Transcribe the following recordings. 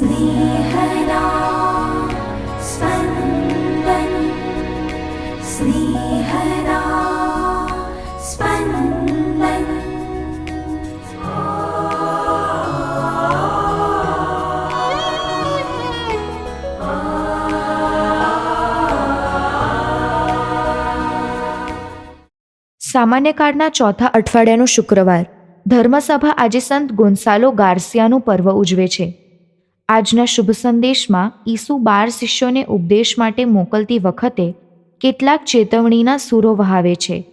स्नेहदा स्पन्दन् स्नेहदा स्पन्दन् સામાન્ય કાળના ચોથા અઠવાડિયાનો શુક્રવાર ધર્મસભા આજે સંત ગોન્સાલો ગાર્સિયાનું પર્વ ઉજવે છે આજના શુભ સંદેશમાં ઈસુ બાર શિષ્યોને ઉપદેશ માટે મોકલતી વખતે કેટલાક ચેતવણીના સૂરો વહાવે છે.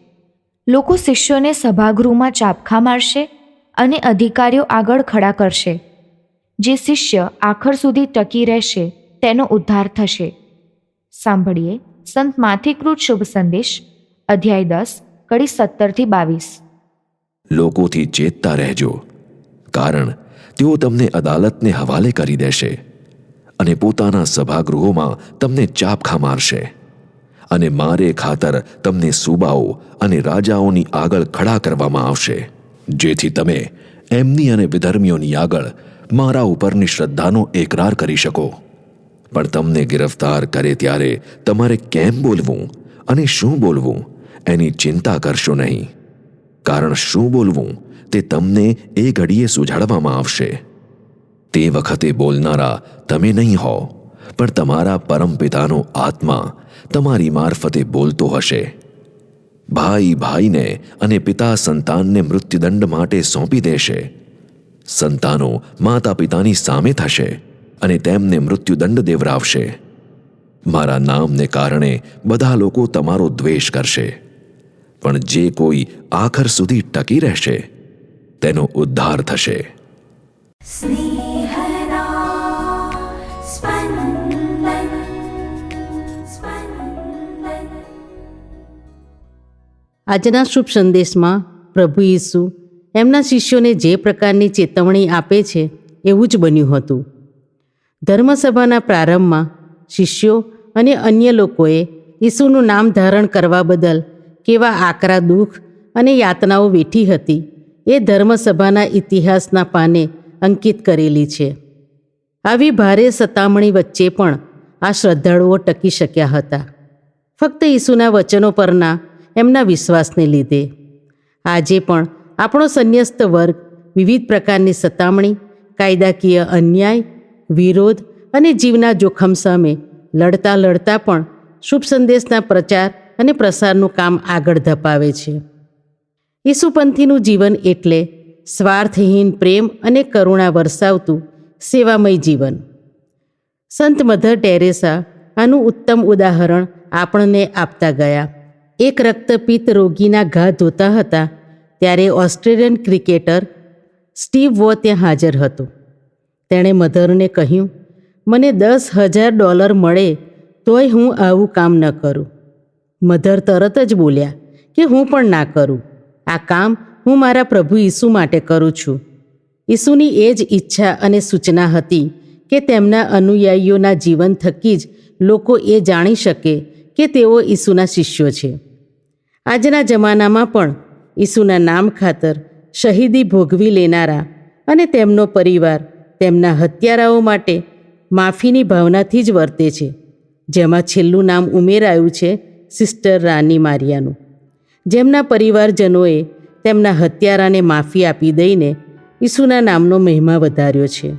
લોકો શિષ્યોને સભાગૃહમાં ચાપખા મારશે અને અધિકારીઓ આગળ ખડા કરશે. જે શિષ્ય આખર સુધી ટકી રહેશે, તેનો ઉદ્ધાર થશે. સાંભળીએ સંત માથિકૃત શુભ સંદેશ, અધ્યાય દસ, કડી સત્તરથી બાવીસ. લોકોથી ચેતતા રહેજો. કારણ તેઓ તમને અદાલતને હવાલે કરી દેશે અને પોતાના સભાગૃહોમાં તમને ચાપખા મારશે. અને મારે ખાતર તમને સુબાઓ અને રાજાઓની આગળ ખડા કરવામાં આવશે. જેથી તમે એમની અને વિધર્મીઓની આગળ મારા ઉપરની શ્રદ્ધાનો એકરાર કરી શકો. પણ તમને ગિરફ્તાર કરે ત્યારે તમારે કેમ બોલવું અને શું બોલવું એની ચિંતા કરશો નહીં. કારણ શું બોલવું તે તમને એ ઘડીએ સુજાડવામાં આવશે. તે વખતે બોલનારા, તમે નહીં હો પણ તમારા પરમપિતાનો આત્મા તમારી મારફતે બોલતો હશે. ભાઈ ભાઈને અને પિતા સંતાનને મૃત્યુદંડ માટે સોંપી દેશે. સંતાનો માતા પિતાની સામે થશે અને તેમને મૃત્યુદંડ દેવરાવશે. મારા નામને કારણે બધા લોકો તમારો દ્વેષ કરશે. પણ જે કોઈ આખર સુધી ટકી રહેશે તેનો ઉદ્ધાર થશે. આજના શુભ સંદેશમાં પ્રભુ ઈસુ એમના શિષ્યોને જે પ્રકારની ચેતવણી આપે છે એવું જ બન્યું હતું. ધર્મસભાના પ્રારંભમાં શિષ્યો અને અન્ય લોકોએ ઈસુનું નામ ધારણ કરવા બદલ કેવા આકરા દુઃખ અને યાતનાઓ વેઠી હતી એ ધર્મસભાના ઇતિહાસના પાને અંકિત કરેલી છે. આવી ભારે સતામણી વચ્ચે પણ આ શ્રદ્ધાળુઓ ટકી શક્યા હતા. ફક્ત ઈસુના વચનો પરના એમના વિશ્વાસને લીધે. આજે પણ આપણો સંન્યસ્ત વર્ગ વિવિધ પ્રકારની સતામણી, કાયદાકીય અન્યાય, વિરોધ અને જીવના જોખમ સામે લડતા લડતા પણ શુભ સંદેશના પ્રચાર અને પ્રસારનું કામ આગળ ધપાવે છે. ઈસુપંથીનું જીવન એટલે સ્વાર્થહીન પ્રેમ અને કરુણા વરસાવતું સેવામય જીવન. સંત મધર ટેરેસા આનું ઉત્તમ ઉદાહરણ આપણને આપતા ગયા. એક રક્તપિત્ત રોગીના ઘા ધોતા હતા ત્યારે ઓસ્ટ્રેલિયન ક્રિકેટર સ્ટીવ વો ત્યાં હાજર હતો. તેણે મધરને કહ્યું, મને દસ હજાર ડોલર મળે તોય હું આવું કામ ન કરું. મધર તરત જ બોલ્યા, કે હું પણ ના કરું. આ કામ હું મારા પ્રભુ ઈસુ માટે કરું છું. ઈસુની એ જ ઈચ્છા અને સૂચના હતી કે તેમના અનુયાયીઓના જીવન થકી જ લોકો એ જાણી શકે કે તેઓ ઈસુના શિષ્યો છે. આજના જમાનામાં પણ ઈસુના નામ ખાતર શહીદી ભોગવી લેનારા અને તેમનો પરિવાર તેમના હત્યારાઓ માટે માફીની ભાવનાથી જ વર્તે છે. જેમાં છેલ્લું નામ ઉમેરાયું છે સિસ્ટર રાની મારિયાનું. જેમના પરિવારજનોએ તેમના હત્યારાને માફી આપી દઈને ઈસુના નામનો મહિમા વધાર્યો છે.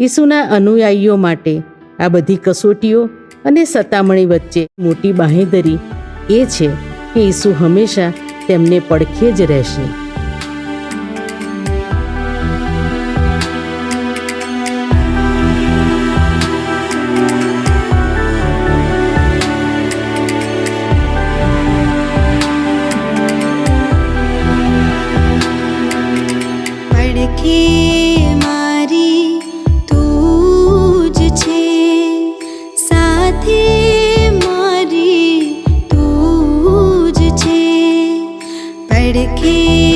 ઈસુના અનુયાયીઓ માટે આ બધી કસોટીઓ અને સતામણી વચ્ચે મોટી બાંહેધરી એ છે કે ઈસુ હંમેશા તેમને પડખે જ રહેશે. પડખે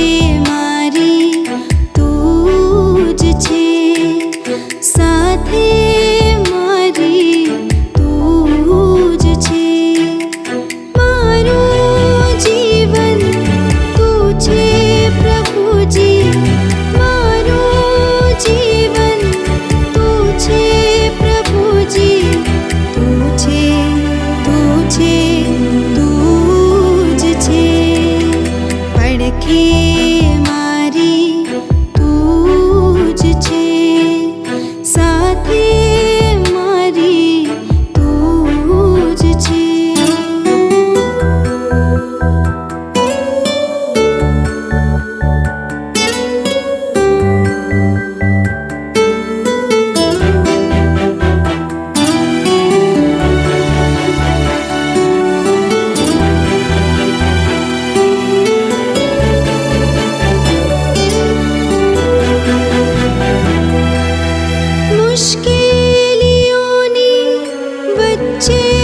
વચ્ચે